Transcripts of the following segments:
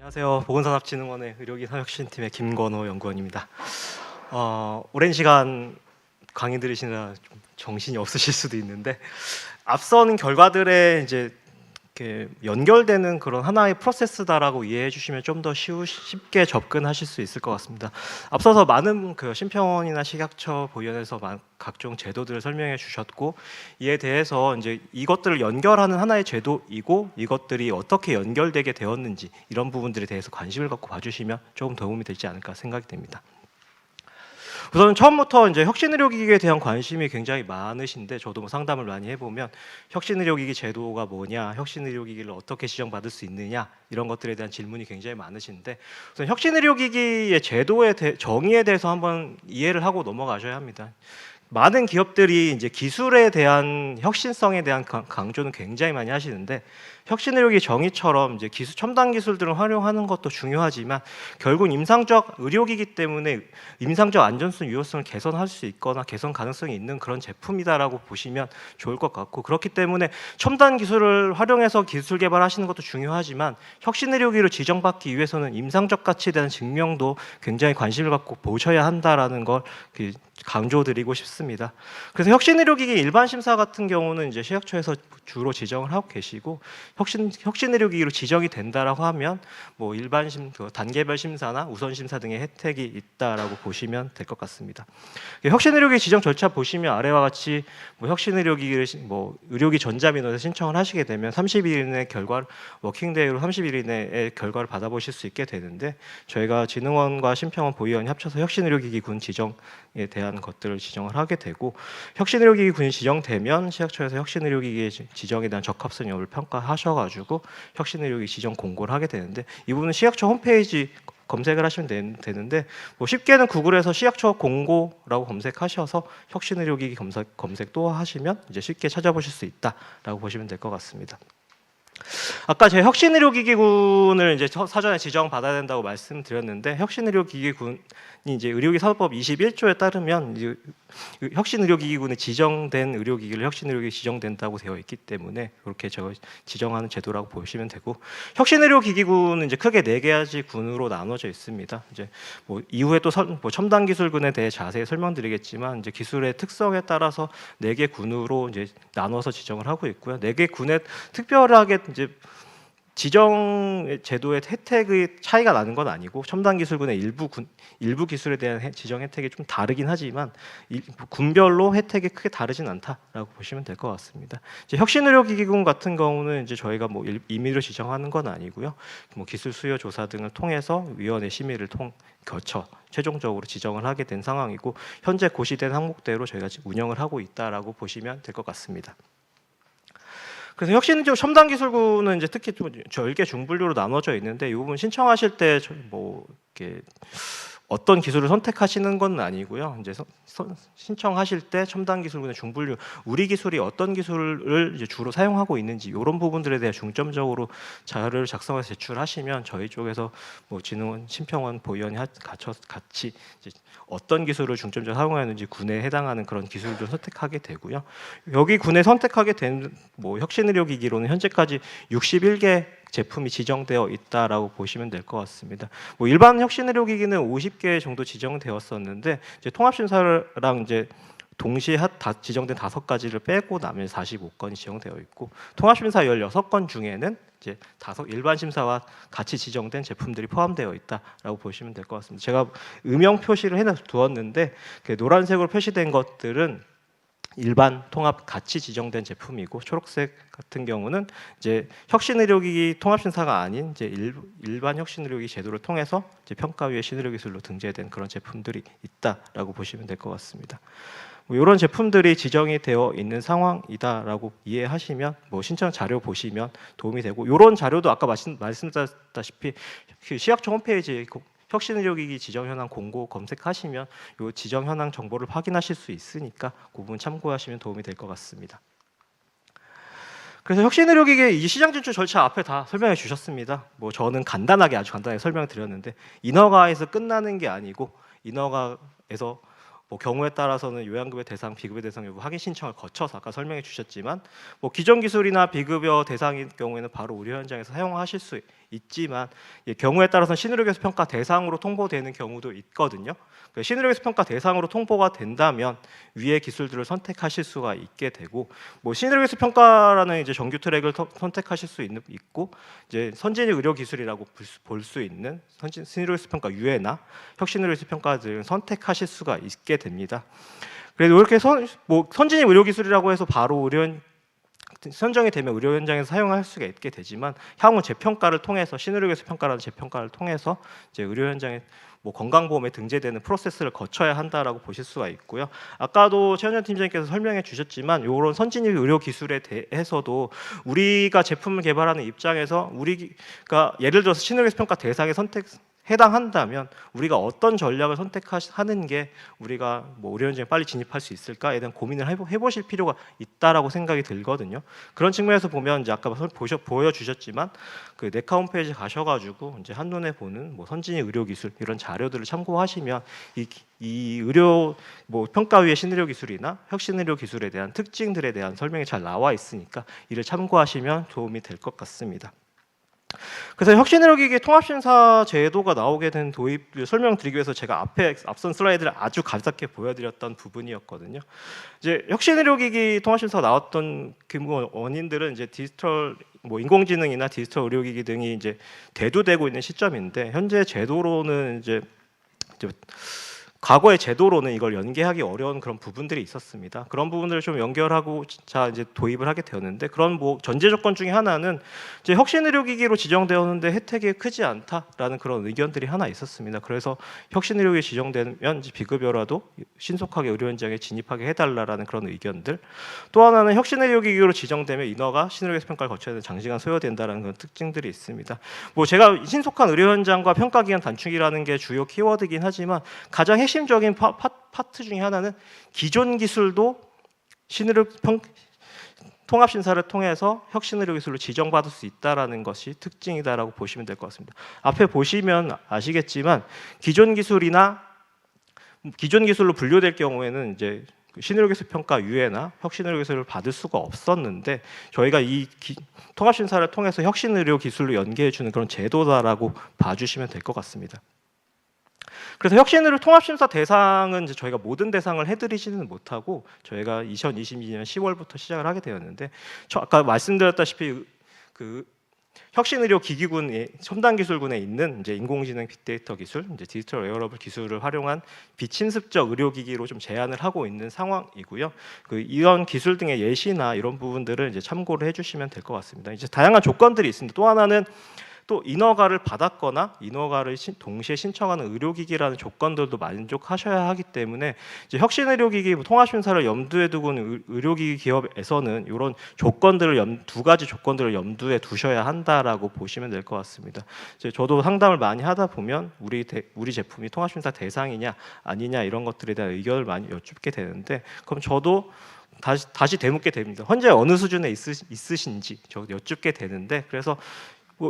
안녕하세요. 보건산업진흥원의 의료기 사역신팀의 김건호 연구원입니다. 어, 오랜 시간 강의 들으시느라 좀 정신이 없으실 수도 있는데 앞선 결과들에 이제 이렇게 연결되는 그런 하나의 프로세스다라고 이해해 주시면 좀 더 쉽게 접근하실 수 있을 것 같습니다. 앞서서 많은 그 심평원이나 식약처 마- 각종 제도들을 설명해 주셨고 이에 대해서 이제 이것들을 연결하는 하나의 제도이고 이것들이 어떻게 연결되게 되었는지 이런 부분들에 대해서 관심을 갖고 봐주시면 조금 도움이 되지 않을까 생각이 됩니다. 우선 처음부터 이제 혁신의료기기에 대한 관심이 굉장히 많으신데 저도 뭐 상담을 많이 해보면 혁신의료기기 제도가 뭐냐, 혁신의료기기를 어떻게 지정받을 수 있느냐 이런 것들에 대한 질문이 굉장히 많으신데 우선 혁신의료기기의 제도의 대- 정의에 대해서 한번 이해를 하고 넘어가셔야 합니다. 많은 기업들이 이제 기술에 대한 혁신성에 대한 강- 강조는 굉장히 많이 하시는데 혁신의료기 정의처럼 이제 기술 첨단 기술들을 활용하는 것도 중요하지만 결국 임상적 의료기기 때문에 임상적 안전성, 유효성을 개선할 수 있거나 개선 가능성이 있는 그런 제품이다라고 보시면 좋을 것 같고 그렇기 때문에 첨단 기술을 활용해서 기술 개발하시는 것도 중요하지만 혁신의료기로 지정받기 위해서는 임상적 가치에 대한 증명도 굉장히 관심을 갖고 보셔야 한다라는 걸그 강조드리고 싶습니다. 그래서 혁신의료기기 일반 심사 같은 경우는 이제 식약처에서 주로 지정을 하고 계시고 혁신 혁신의료기기로 지정이 된다라고 하면 뭐 일반 심그 단계별 심사나 우선 심사 등의 혜택이 있다라고 보시면 될 것 같습니다. 혁신의료기 지정 절차 보시면 아래와 같이 뭐 혁신의료기기를 신- 뭐 의료기 전자민원에 신청을 하시게 되면 30일 이내 결과 워킹데이로 30일 이내에 결과를 받아보실 수 있게 되는데 저희가 진흥원과 심평원 보위원이 합쳐서 혁신의료기기 군 지정에 대한 것들을 지정을 하게 되고 혁신의료기기 군이 지정되면 시약처에서 혁신의료기기 지- 지정에 대한 적합성 여부를 평가하셔가지고 혁신의료기기 지정 공고를 하게 되는데 이 부분은 시약처 홈페이지 검색을 하시면 되- 되는데 뭐 쉽게는 구글에서 시약처 공고라고 검색하셔서 혁신의료기기 검색 검색도 하시면 이제 쉽게 찾아보실 수 있다라고 보시면 될 것 같습니다. 아까 제가 혁신의료기기군을 이제 서- 사전에 지정 받아야 된다고 말씀드렸는데 혁신의료기기군이 이제 의료기 사업법 21조에 따르면 이제 그 혁신의료기기군에 지정된 의료기기를 혁신의료기 지정된다고 되어 있기 때문에 그렇게 저 지정하는 제도라고 보시면 되고 혁신의료기기군은 이제 크게 네 가지 군으로 나눠져 있습니다. 이제 뭐 이후에 또 선- 뭐 첨단 기술군에 대해 자세히 설명드리겠지만 이제 기술의 특성에 따라서 네 개 군으로 이제 나눠서 지정을 하고 있고요. 네 개 군에 특별하게 이제 지정 제도의 혜택의 차이가 나는 건 아니고 첨단 기술군의 일부 군, 일부 기술에 대한 혜- 지정 혜택이 좀 다르긴 하지만 이, 군별로 혜택이 크게 다르진 않다라고 보시면 될 것 같습니다. 이제 혁신의료기기군 같은 경우는 이제 저희가 뭐 일- 임의로 지정하는 건 아니고요. 뭐 기술 수요 조사 등을 통해서 위원회 심의를 통 거쳐 최종적으로 지정을 하게 된 상황이고 현재 고시된 항목대로 저희가 운영을 하고 있다라고 보시면 될 것 같습니다. 그래서 혁신적 첨단 기술군은 이제 특히 좀 절개 중분류로 나눠져 있는데 이 부분 신청하실 때 뭐 이렇게 어떤 기술을 선택하시는 건 아니고요. 이제 서- 서- 신청하실 때 첨단 기술군의 중분류 우리 기술이 어떤 기술을 주로 사용하고 있는지 이런 부분들에 대해 중점적으로 자료를 작성해서 제출하시면 저희 쪽에서 뭐 진흥원, 심평원 보위원이 하- 같이 어떤 기술을 중점적으로 사용하는지 군에 해당하는 그런 기술을 선택하게 되고요. 여기 군에 선택하게 된 뭐 혁신의료기기로는 현재까지 61개 제품이 지정되어 있다라고 보시면 될 것 같습니다. 뭐 일반 혁신의료기기는 50개 정도 지정되었었는데 이제 통합심사랑 이제 동시에 하- 다 지정된 다섯 가지를 빼고 나면 45건이 지정되어 있고 통합심사 16건 중에는 이제 다섯 일반 심사와 같이 지정된 제품들이 포함되어 있다라고 보시면 될 것 같습니다. 제가 음영 표시를 해 두었는데 그 노란색으로 표시된 것들은 일반 통합 같이 지정된 제품이고 초록색 같은 경우는 이제 혁신의료기기 통합심사가 아닌 이제 일, 일반 혁신의료기기 제도를 통해서 이제 평가위에 신의료기술로 등재된 그런 제품들이 있다라고 보시면 될 것 같습니다. 뭐 이런 제품들이 지정이 되어 있는 상황이다라고 이해하시면 뭐 신청 자료 보시면 도움이 되고 이런 자료도 아까 말씀, 말씀드렸다시피 그 시약처 홈페이지에 그 혁신 의료기기 지정 현황 공고 검색하시면 요 지정 현황 정보를 확인하실 수 있으니까 그 부분 참고하시면 도움이 될 것 같습니다. 그래서 혁신 의료기기 이 시장 진출 절차 앞에 다 설명해 주셨습니다. 뭐 저는 간단하게 아주 간단하게 설명드렸는데 인허가에서 끝나는 게 아니고 인허가에서 뭐 경우에 따라서는 요양급여 대상, 비급여 대상 여부 확인 신청을 거쳐서 아까 설명해 주셨지만 뭐 기존 기술이나 비급여 대상인 경우에는 바로 의료 현장에서 사용하실 수 있지만 예, 경우에 따라서 신의료기술 평가 대상으로 통보되는 경우도 있거든요. 그 신의료기술 평가 대상으로 통보가 된다면 위의 기술들을 선택하실 수가 있게 되고 뭐 신의료기술 평가라는 이제 정규 트랙을 터- 선택하실 수 있는 있고 이제 선진의 의료 기술이라고 볼 수 있는 선진 신의료기술 평가 유해나 혁신의료기술 평가들을 선택하실 수가 있게 됩니다. 그래도 이렇게 선, 뭐 선진의 의료 기술이라고 해서 바로 의료 선정이 되면 의료 현장에서 사용할 수가 있게 되지만 향후 재평가를 통해서 신의료기술 평가라는 재평가를 통해서 이제 의료 현장에 뭐 건강보험에 등재되는 프로세스를 거쳐야 한다라고 보실 수가 있고요. 아까도 최현준 팀장님께서 설명해 주셨지만 이런 선진의 의료 기술에 대해서도 우리가 제품을 개발하는 입장에서 우리가 예를 들어서 신의료기술 평가 대상에 선택 해당한다면 우리가 어떤 전략을 선택하는 게 우리가 뭐 의료 현장에 빨리 진입할 수 있을까에 대한 고민을 해보, 해보실 필요가 있다라고 생각이 들거든요. 그런 측면에서 보면 이제 아까 설- 보셔, 보여주셨지만 그 네카 홈페이지 가셔가지고 이제 한눈에 보는 뭐 선진의 의료 기술 이런 자료들을 참고하시면 이, 이 의료 뭐 평가위의 신의료 기술이나 혁신의료 기술에 대한 특징들에 대한 설명이 잘 나와 있으니까 이를 참고하시면 도움이 될 것 같습니다. 그래서 혁신의료기기 통합심사 제도가 나오게 된 도입 설명드리기 위해서 제가 앞에 앞선 슬라이드를 아주 가볍게 보여드렸던 부분이었거든요. 이제 혁신의료기기 통합심사가 나왔던 그 원인들은 이제 디지털 뭐 인공지능이나 디지털 의료기기 등이 이제 대두되고 있는 시점인데 현재 제도로는 이제, 이제 과거의 제도로는 이걸 연계하기 어려운 그런 부분들이 있었습니다. 그런 부분들을 좀 연결하고 자 이제 도입을 하게 되었는데 그런 뭐 전제 조건 중에 하나는 이제 혁신 의료기기로 지정되었는데 혜택이 크지 않다라는 그런 의견들이 하나 있었습니다. 그래서 혁신 의료기 지정되면 이제 비급여라도 신속하게 의료 현장에 진입하게 해달라라는 그런 의견들. 또 하나는 혁신 의료기기로 지정되면 인허가 신의료기술 평가를 거쳐야 되는 장시간 소요된다라는 그런 특징들이 있습니다. 뭐 제가 신속한 의료 현장과 평가 기간 단축이라는 게 주요 키워드긴 하지만 가장 핵심적인 파, 파, 파트 중에 하나는 기존 기술도 신의료 평 통합 심사를 통해서 혁신의료 기술로 지정받을 수 있다라는 것이 특징이다라고 보시면 될 것 같습니다. 앞에 보시면 아시겠지만 기존 기술이나 기존 기술로 분류될 경우에는 이제 그 신의료 기술 평가 유예나 혁신의료 기술을 받을 수가 없었는데 저희가 이 기, 통합 심사를 통해서 혁신의료 기술로 연계해 주는 그런 제도다라고 봐주시면 될 것 같습니다. 그래서 혁신의료 통합심사 대상은 이제 저희가 모든 대상을 해드리지는 못하고 저희가 2022년 10월부터 시작을 하게 되었는데 저 아까 말씀드렸다시피 그 혁신의료 기기군의 첨단 기술군에 있는 이제 인공지능 빅데이터 기술, 이제 디지털 웨어러블 기술을 활용한 비침습적 의료기기로 좀 제안을 하고 있는 상황이고요. 그 이런 기술 등의 예시나 이런 부분들을 이제 참고를 해주시면 될 것 같습니다. 이제 다양한 조건들이 있습니다. 또 하나는 또 인허가를 받았거나 인허가를 신- 동시에 신청하는 의료기기라는 조건들도 만족하셔야 하기 때문에 이제 혁신 의료기기 통합심사를 염두에 두고 있는 의- 의료기기 기업에서는 이런 조건들을 염, 두 가지 조건들을 염두에 두셔야 한다라고 보시면 될 것 같습니다. 저도 상담을 많이 하다 보면 우리 대, 우리 제품이 통합심사 대상이냐 아니냐 이런 것들에 대한 의견을 많이 여쭙게 되는데 그럼 저도 다시 다시 되묻게 됩니다. 현재 어느 수준에 있으, 있으신지 저 여쭙게 되는데 그래서 뭐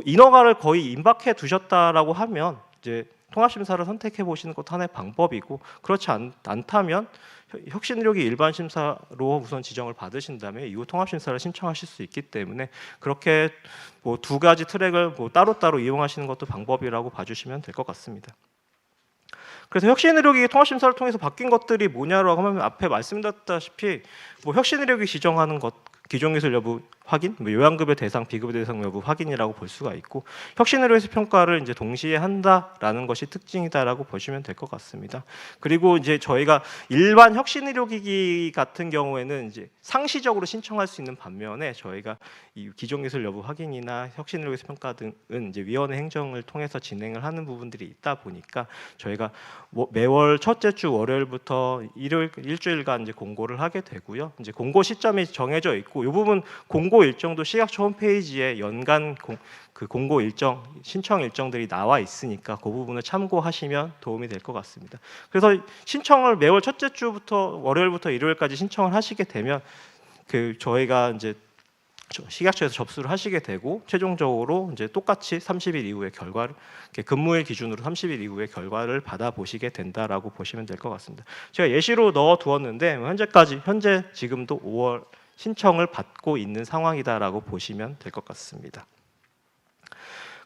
인허가를 거의 임박해 두셨다라고 하면 이제 통합심사를 선택해 보시는 것도 하나의 방법이고 그렇지 않, 않다면 혁- 혁신의료기 일반 심사로 우선 지정을 받으신 다음에 이후 통합심사를 신청하실 수 있기 때문에 그렇게 뭐 두 가지 트랙을 뭐 따로따로 이용하시는 것도 방법이라고 봐주시면 될 것 같습니다. 그래서 혁신의료기 통합심사를 통해서 바뀐 것들이 뭐냐라고 하면 앞에 말씀드렸다시피 뭐 혁신의료기 지정하는 것 기존 기술 여부 확인, 뭐 요양급여 대상, 비급여 대상 여부 확인이라고 볼 수가 있고 혁신의료에서 평가를 이제 동시에 한다라는 것이 특징이다라고 보시면 될 것 같습니다. 그리고 이제 저희가 일반 혁신 의료기기 같은 경우에는 이제 상시적으로 신청할 수 있는 반면에 저희가 이 기존 기술 여부 확인이나 혁신 의료에서 평가 등은 이제 위원회 행정을 통해서 진행을 하는 부분들이 있다 보니까 저희가 뭐 매월 첫째 주 월요일부터 일요일 일주일간 이제 공고를 하게 되고요. 이제 공고 시점이 정해져 있고 이 부분 공고 일정도 시각처 홈페이지에 연간 공, 그 공고 일정 신청 일정들이 나와 있으니까 그 부분을 참고하시면 도움이 될 것 같습니다. 그래서 신청을 매월 첫째 주부터 월요일부터 일요일까지 신청을 하시게 되면 그 저희가 이제 저- 식약처에서 접수를 하시게 되고 최종적으로 이제 똑같이 30일 이후에 결과를 근무일 기준으로 30일 이후에 결과를 받아 보시게 된다라고 보시면 될 것 같습니다. 제가 예시로 넣어 두었는데 현재까지 현재 지금도 5월 신청을 받고 있는 상황이다라고 보시면 될 것 같습니다.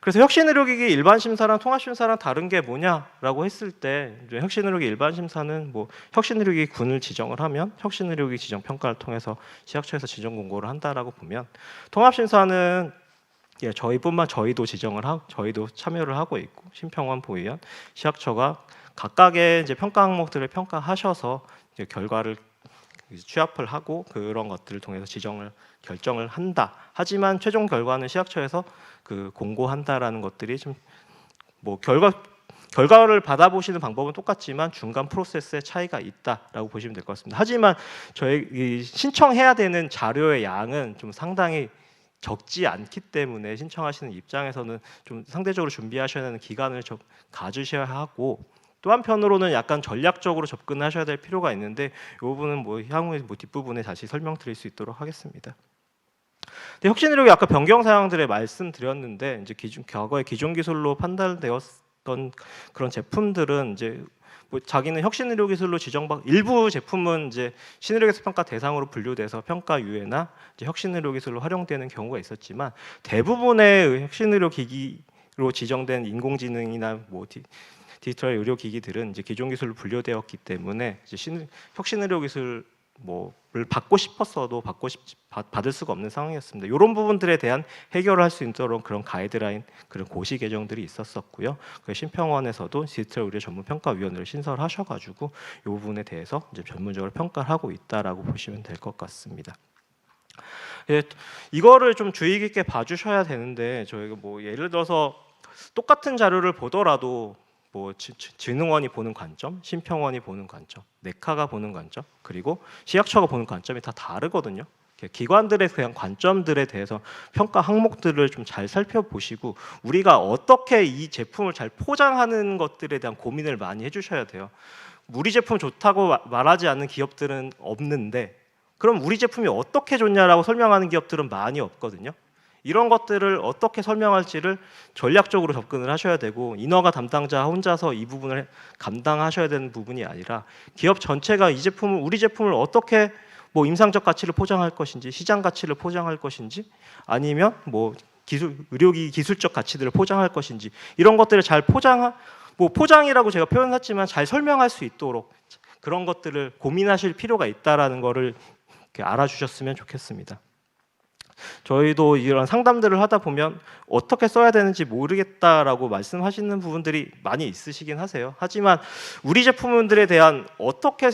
그래서 혁신의료기기 일반 심사랑 통합 심사랑 다른 게 뭐냐라고 했을 때 혁신의료기 일반 심사는 뭐 혁신의료기 군을 지정을 하면 혁신의료기 지정 평가를 통해서 시약처에서 지정 공고를 한다라고 보면 통합 심사는 예, 저희뿐만 저희도 지정을 하고 저희도 참여를 하고 있고 심평원 보위원 시약처가 각각의 이제 평가 항목들을 평가하셔서 결과를 취합을 하고 그런 것들을 통해서 지정을 결정을 한다. 하지만 최종 결과는 시약처에서 그 공고한다라는 것들이 좀 뭐 결과 결과를 받아보시는 방법은 똑같지만 중간 프로세스에 차이가 있다라고 보시면 될 것 같습니다. 하지만 저희 이 신청해야 되는 자료의 양은 좀 상당히 적지 않기 때문에 신청하시는 입장에서는 좀 상대적으로 준비하셔야 하는 기간을 좀 가주셔야 하고 또 한편으로는 약간 전략적으로 접근하셔야 될 필요가 있는데 이 부분은 뭐 향후에 뭐 뒷부분에 다시 설명드릴 수 있도록 하겠습니다. 근데 혁신의료기 아까 변경 사항들에 말씀드렸는데 이제 기존 과거의 기존 기술로 판단되었던 그런 제품들은 이제 뭐 자기는 혁신의료 기술로 지정받 일부 제품은 이제 신의료기술 평가 대상으로 분류돼서 평가 유예나 혁신의료 기술로 활용되는 경우가 있었지만 대부분의 혁신의료 기기 로 지정된 인공지능이나 뭐 디, 디지털 의료 기기들은 이제 기존 기술로 분류되었기 때문에 이제 신, 혁신 의료 기술 뭐를 받고 싶었어도 받고 싶 받- 받을 수가 없는 상황이었습니다. 이런 부분들에 대한 해결을 할 수 있도록 그런 가이드라인 그런 고시 개정들이 있었었고요. 그 심평원에서도 디지털 의료 전문 평가 위원회를 신설하셔가지고 이 부분에 대해서 이제 전문적으로 평가를 하고 있다라고 보시면 될 것 같습니다. 예, 이거를 좀 주의 깊게 봐주셔야 되는데 저희가 뭐 예를 들어서 똑같은 자료를 보더라도 뭐 지- 지- 진흥원이 보는 관점, 심평원이 보는 관점, 네카가 보는 관점, 그리고 시약처가 보는 관점이 다 다르거든요. 기관들의 그냥 관점들에 대해서 평가 항목들을 좀 잘 살펴보시고 우리가 어떻게 이 제품을 잘 포장하는 것들에 대한 고민을 많이 해주셔야 돼요. 우리 제품 좋다고 마- 말하지 않는 기업들은 없는데 그럼 우리 제품이 어떻게 좋냐라고 설명하는 기업들은 많이 없거든요. 이런 것들을 어떻게 설명할지를 전략적으로 접근을 하셔야 되고 인허가 담당자 혼자서 이 부분을 감당하셔야 되는 부분이 아니라 기업 전체가 이 제품을 우리 제품을 어떻게 뭐 임상적 가치를 포장할 것인지 시장 가치를 포장할 것인지 아니면 뭐 기술 의료기 기술적 가치들을 포장할 것인지 이런 것들을 잘 포장 뭐 포장이라고 제가 표현했지만 잘 설명할 수 있도록 그런 것들을 고민하실 필요가 있다라는 거를 알아주셨으면 좋겠습니다. 저희도 이런 상담들을 하다 보면 어떻게 써야 되는지 모르겠다라고 말씀하시는 부분들이 많이 있으시긴 하세요. 하지만 우리 제품들에 대한 어떻게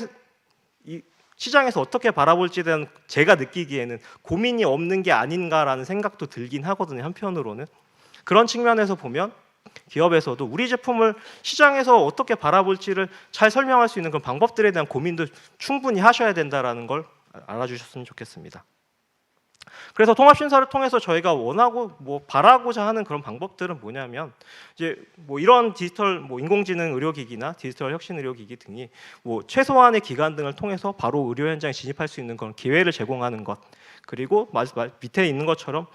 이 시장에서 어떻게 바라볼지에 대한 제가 느끼기에는 고민이 없는 게 아닌가라는 생각도 들긴 하거든요. 한편으로는 그런 측면에서 보면 기업에서도 우리 제품을 시장에서 어떻게 바라볼지를 잘 설명할 수 있는 그런 방법들에 대한 고민도 충분히 하셔야 된다라는 걸 알아주셨으면 좋겠습니다. 그래서 통합 심사를 통해서 저희가 원하고 뭐 바라고자 하는 그런 방법들은 뭐냐면 이제 뭐 이런 디지털 뭐 인공지능 의료기기나 디지털 혁신 의료기기 등이 뭐 최소한의 기간 등을 통해서 바로 의료 현장에 진입할 수 있는 그런 기회를 제공하는 것 그리고 밑에 있는 것처럼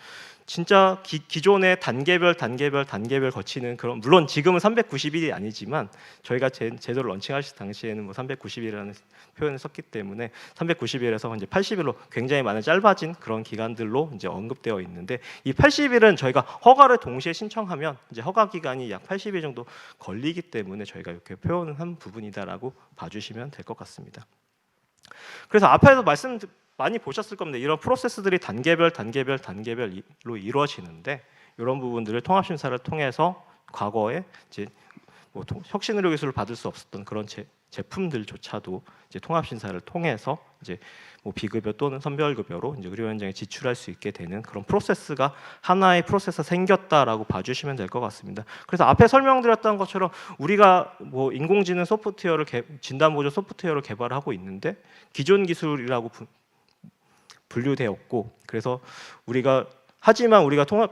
진짜 기, 기존의 단계별 단계별 단계별 거치는 그런 물론 지금은 390일이 아니지만 저희가 제, 제도를 런칭하실 당시에는 뭐 390일이라는 표현을 썼기 때문에 390일에서 이제 80일로 굉장히 많은 짧아진 그런 기간들로 이제 언급되어 있는데 이 80일은 저희가 허가를 동시에 신청하면 이제 허가 기간이 약 80일 정도 걸리기 때문에 저희가 이렇게 표현을 한 부분이다라고 봐주시면 될 것 같습니다. 그래서 앞에서 말씀 많이 보셨을 겁니다. 이런 프로세스들이 단계별 단계별 단계별로 이루어지는데 이런 부분들을 통합 심사를 통해서 과거에 이제 뭐 통- 혁신의료 기술을 받을 수 없었던 그런 제, 제품들조차도 이제 통합 심사를 통해서 이제 뭐 비급여 또는 선별급여로 이제 의료 현장에 지출할 수 있게 되는 그런 프로세스가 하나의 프로세스가 생겼다라고 봐주시면 될 것 같습니다. 그래서 앞에 설명드렸던 것처럼 우리가 뭐 인공지능 소프트웨어를 개, 진단 보조 소프트웨어를 개발하고 있는데 기존 기술이라고 부- 분류되었고 그래서 우리가 하지만 우리가 통합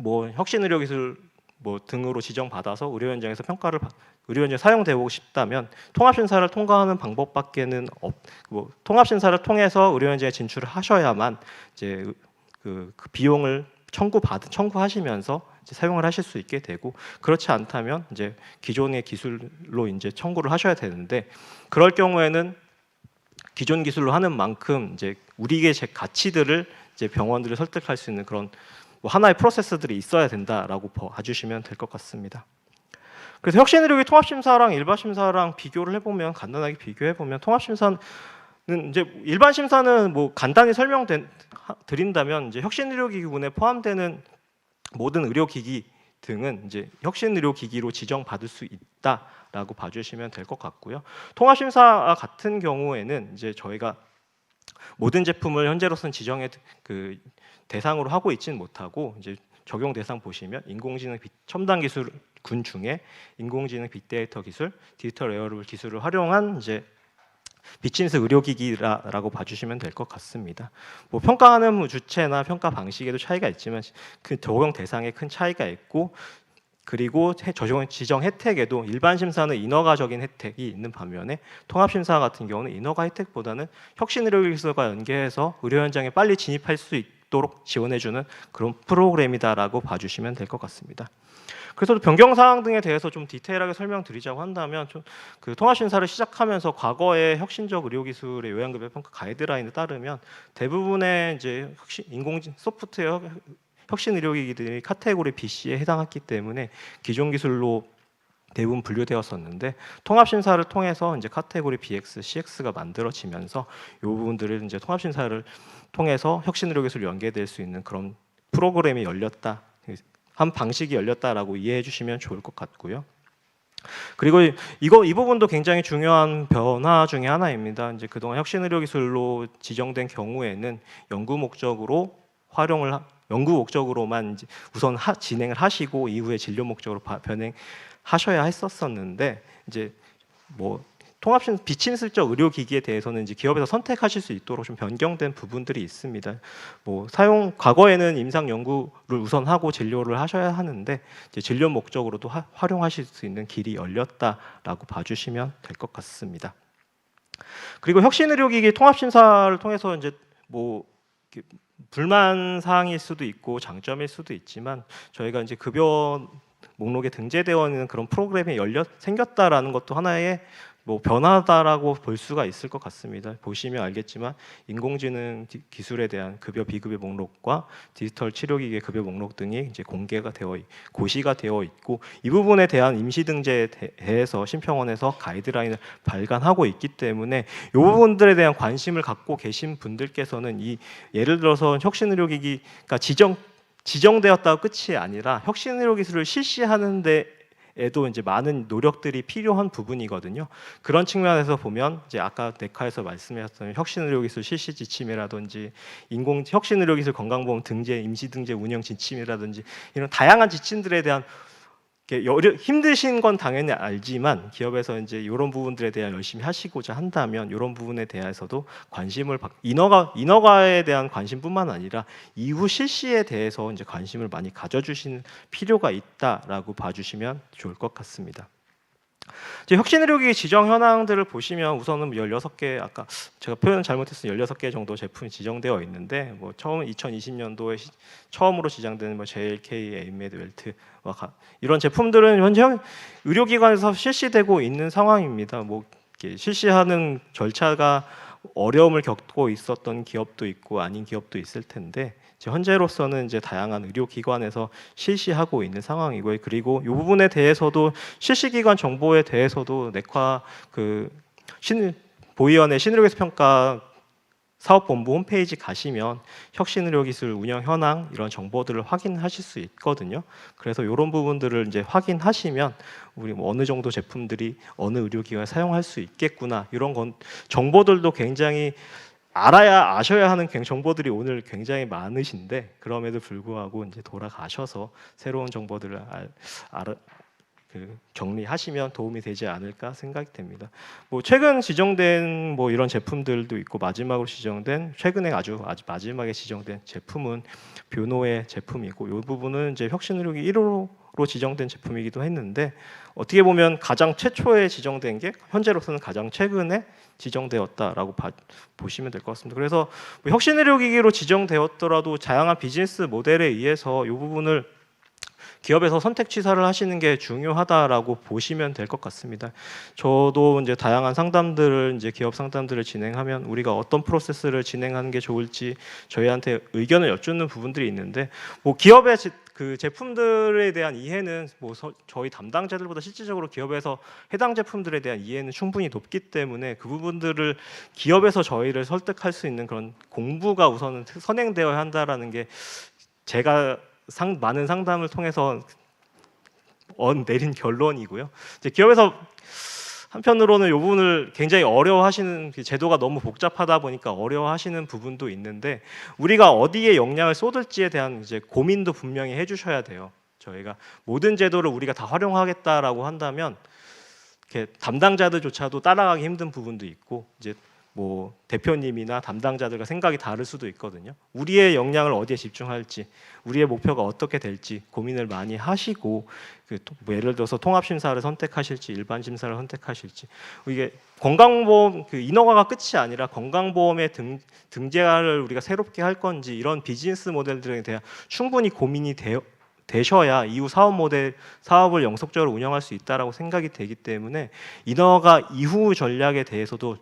뭐 혁신 의료 기술 뭐 등으로 지정받아서 의료 현장에서 평가를 받- 의료 현장에 사용되고 싶다면 통합 심사를 통과하는 방법밖에는 없. 뭐 통합 심사를 통해서 의료 현장에 진출을 하셔야만 이제 그, 그 비용을 청구 받 청구하시면서 이제 사용을 하실 수 있게 되고 그렇지 않다면 이제 기존의 기술로 이제 청구를 하셔야 되는데 그럴 경우에는 기존 기술로 하는 만큼 이제 우리의 제 가치들을 이제 병원들을 설득할 수 있는 그런 뭐 하나의 프로세스들이 있어야 된다라고 봐주시면 될 것 같습니다. 그래서 혁신의료기 통합심사랑 일반심사랑 비교를 해보면 간단하게 비교해보면 통합심사는 이제 일반 심사는 뭐 간단히 설명 드린다면 이제 혁신의료기구에 포함되는 모든 의료기기 등은 이제 혁신 의료 기기로 지정받을 수 있다라고 봐주시면 될 것 같고요. 통합심사 같은 경우에는 이제 저희가 모든 제품을 현재로서는 지정의 그 대상으로 하고 있지는 못하고 이제 적용 대상 보시면 인공지능 비- 첨단 기술 군 중에 인공지능 빅데이터 기술, 디지털 에어로블 기술을 활용한 이제 비치인스 의료기기라고 봐주시면 될 것 같습니다. 뭐 평가하는 주체나 평가 방식에도 차이가 있지만 그 적용 대상에 큰 차이가 있고 그리고 해- 적용 지정 혜택에도 일반 심사는 인허가적인 혜택이 있는 반면에 통합 심사 같은 경우는 인허가 혜택보다는 혁신 의료 기술과 연계해서 의료 현장에 빨리 진입할 수 있 도록 지원해주는 그런 프로그램이다라고 봐주시면 될 것 같습니다. 그래서 변경 사항 등에 대해서 좀 디테일하게 설명드리자고 한다면 좀그 통합 심사를 시작하면서 과거의 혁신적 의료 기술의 요양급여 평가 가이드라인에 따르면 대부분의 이제 인공지능 소프트웨어 혁신 의료기기들이 카테고리 BC에 해당했기 때문에 기존 기술로 대부분 분류되었었는데 통합 심사를 통해서 이제 카테고리 BX, CX가 만들어지면서 이 부분들을 이제 통합 심사를 통해서 혁신 의료 기술 연계될 수 있는 그런 프로그램이 열렸다. 한 방식이 열렸다라고 이해해 주시면 좋을 것 같고요. 그리고 이거 이 부분도 굉장히 중요한 변화 중에 하나입니다. 이제 그동안 혁신 의료 기술로 지정된 경우에는 연구 목적으로 활용을 하- 연구 목적으로만 우선 하, 진행을 하시고 이후에 진료 목적으로 바- 변행하셔야 했었었는데 이제 뭐 통합심 비침슬적 의료기기에 대해서는 이제 기업에서 선택하실 수 있도록 좀 변경된 부분들이 있습니다. 뭐 사용 과거에는 임상 연구를 우선하고 진료를 하셔야 하는데 진료 목적으로도 하- 활용하실 수 있는 길이 열렸다라고 봐주시면 될 것 같습니다. 그리고 혁신의료기기 통합심사를 통해서 이제 뭐 불만 사항일 수도 있고 장점일 수도 있지만 저희가 이제 급여 목록에 등재되어 있는 그런 프로그램이 열려 생겼다라는 것도 하나의 뭐 변화다라고 볼 수가 있을 것 같습니다. 보시면 알겠지만 인공지능 기- 기술에 대한 급여 비급여 목록과 디지털 치료기기 급여 목록 등이 이제 공개가 되어 있- 고시가 되어 있고 이 부분에 대한 임시 등재에 대해서 심평원에서 가이드라인을 발간하고 있기 때문에 이 부분들에 대한 관심을 갖고 계신 분들께서는 이 예를 들어서 혁신의료기기가 지정 지정되었다고 끝이 아니라 혁신의료 기술을 실시하는 데 에도 이제 많은 노력들이 필요한 부분이거든요. 그런 측면에서 보면 이제 아까 네카에서 말씀하셨던 혁신의료 기술 실시 지침이라든지 인공 혁신의료 기술 건강보험 등재 임시 등재 운영 지침이라든지 이런 다양한 지침들에 대한 힘드신 건 당연히 알지만 기업에서 이제 이런 부분들에 대한 열심히 하시고자 한다면 이런 부분에 대해서도 관심을 받 인허가 인허가에 대한 관심뿐만 아니라 이후 실시에 대해서 이제 관심을 많이 가져주시는 필요가 있다라고 봐주시면 좋을 것 같습니다. 이제 혁신 의료기 지정 현황들을 보시면 우선은 16개 아까 제가 표현 잘못했으면 16개 정도 제품이 지정되어 있는데 뭐 처음 2020년도에 시, 처음으로 지정된 뭐 JLK, 에이메드, 웰트와 가, 이런 제품들은 현재 의료기관에서 실시되고 있는 상황입니다. 뭐 실시하는 절차가 어려움을 겪고 있었던 기업도 있고 아닌 기업도 있을 텐데 현재로서는 이제 다양한 의료기관에서 실시하고 있는 상황이고요. 그리고 이 부분에 대해서도 실시기관 정보에 대해서도 내과 그 신, 보위원회 신의료기술 평가 사업본부 홈페이지 가시면 혁신의료기술 운영 현황 이런 정보들을 확인하실 수 있거든요. 그래서 이런 부분들을 이제 확인하시면 우리 뭐 어느 정도 제품들이 어느 의료기관에 사용할 수 있겠구나 이런 건 정보들도 굉장히 알아야 아셔야 하는 굉- 정보들이 오늘 굉장히 많으신데 그럼에도 불구하고 이제 돌아가셔서 새로운 정보들을 알, 알아, 그 정리하시면 도움이 되지 않을까 생각이 됩니다. 뭐 최근 지정된 뭐 이런 제품들도 있고 마지막으로 지정된 최근에 아주 아주 마지막에 지정된 제품은 뷰노의 제품이고 이 부분은 이제 혁신의료기 1호로 지정된 제품이기도 했는데 어떻게 보면 가장 최초에 지정된 게 현재로서는 가장 최근에 지정되었다라고 봐, 보시면 될 것 같습니다. 그래서 뭐 혁신의료기기로 지정되었더라도 다양한 비즈니스 모델에 의해서 이 부분을 기업에서 선택 취사를 하시는 게 중요하다라고 보시면 될 것 같습니다. 저도 이제 다양한 상담들을 이제 기업 상담들을 진행하면 우리가 어떤 프로세스를 진행하는 게 좋을지 저희한테 의견을 여쭙는 부분들이 있는데 뭐 기업의 제- 그 제품들에 대한 이해는 뭐 서- 저희 담당자들보다 실질적으로 기업에서 해당 제품들에 대한 이해는 충분히 높기 때문에 그 부분들을 기업에서 저희를 설득할 수 있는 그런 공부가 우선은 선행되어야 한다라는 게 제가 상, 많은 상담을 통해서 언 내린 결론이고요. 이제 기업에서 한편으로는 이 부분을 굉장히 어려워하시는 그 제도가 너무 복잡하다 보니까 어려워하시는 부분도 있는데 우리가 어디에 영향을 쏟을지에 대한 이제 고민도 분명히 해주셔야 돼요. 저희가 모든 제도를 우리가 다 활용하겠다라고 한다면 이렇게 담당자들조차도 따라가기 힘든 부분도 있고 이제 뭐 대표님이나 담당자들과 생각이 다를 수도 있거든요. 우리의 역량을 어디에 집중할지, 우리의 목표가 어떻게 될지 고민을 많이 하시고 그 또- 뭐 예를 들어서 통합 심사를 선택하실지 일반 심사를 선택하실지 이게 건강보험 그 인허가가 끝이 아니라 건강보험의 등 등재를 우리가 새롭게 할 건지 이런 비즈니스 모델들에 대한 충분히 고민이 되어 되셔야 이후 사업 모델 사업을 영속적으로 운영할 수 있다라고 생각이 되기 때문에 인허가 이후 전략에 대해서도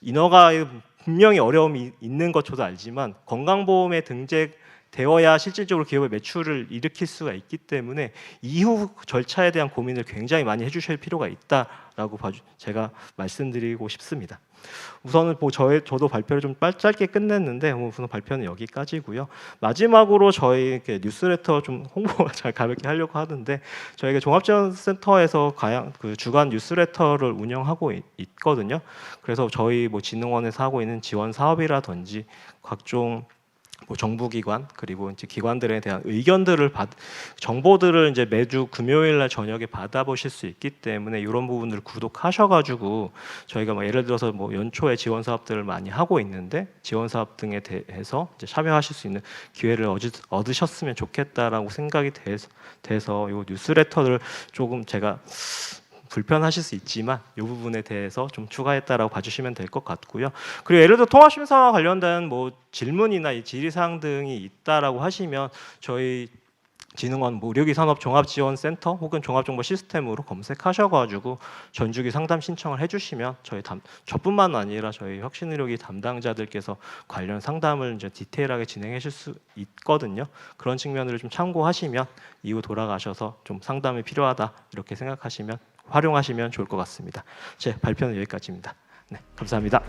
인허가에 분명히 어려움이 있는 것 저도 알지만 건강보험에 등재되어야 실질적으로 기업의 매출을 일으킬 수가 있기 때문에 이후 절차에 대한 고민을 굉장히 많이 해주실 필요가 있다라고 제가 말씀드리고 싶습니다. 우선은 뭐 저의 저도 발표를 좀 빨- 짧게 끝냈는데 뭐 우선 발표는 여기까지고요. 마지막으로 저희 이렇게 뉴스레터 좀 홍보 잘 가볍게 하려고 하는데 저희가 종합지원센터에서 가양 그 주간 뉴스레터를 운영하고 있, 있거든요. 그래서 저희 뭐 진흥원에서 하고 있는 지원 사업이라든지 각종 뭐 정부기관 그리고 이제 기관들에 대한 의견들을 받 정보들을 이제 매주 금요일 날 저녁에 받아보실 수 있기 때문에 이런 부분들을 구독하셔가지고 저희가 뭐 예를 들어서 뭐 연초에 지원 사업들을 많이 하고 있는데 지원 사업 등에 대해서 이제 참여하실 수 있는 기회를 얻으, 얻으셨으면 좋겠다라고 생각이 돼서 돼서 이 뉴스레터를 조금 제가 불편하실 수 있지만 이 부분에 대해서 좀 추가했다라고 봐주시면 될 것 같고요. 그리고 예를 들어 통합 심사와 관련된 뭐 질문이나 이 질의 사항 등이 있다라고 하시면 저희 진흥원 뭐 의료기 산업 종합 지원 센터 혹은 종합 정보 시스템으로 검색하셔 가지고 전주기 상담 신청을 해 주시면 저희 담 저뿐만 아니라 저희 혁신 의료기 담당자들께서 관련 상담을 이제 디테일하게 진행하실 수 있거든요. 그런 측면을 좀 참고하시면 이후 돌아가셔서 좀 상담이 필요하다 이렇게 생각하시면 활용하시면 좋을 것 같습니다. 제 발표는 여기까지입니다. 네, 감사합니다.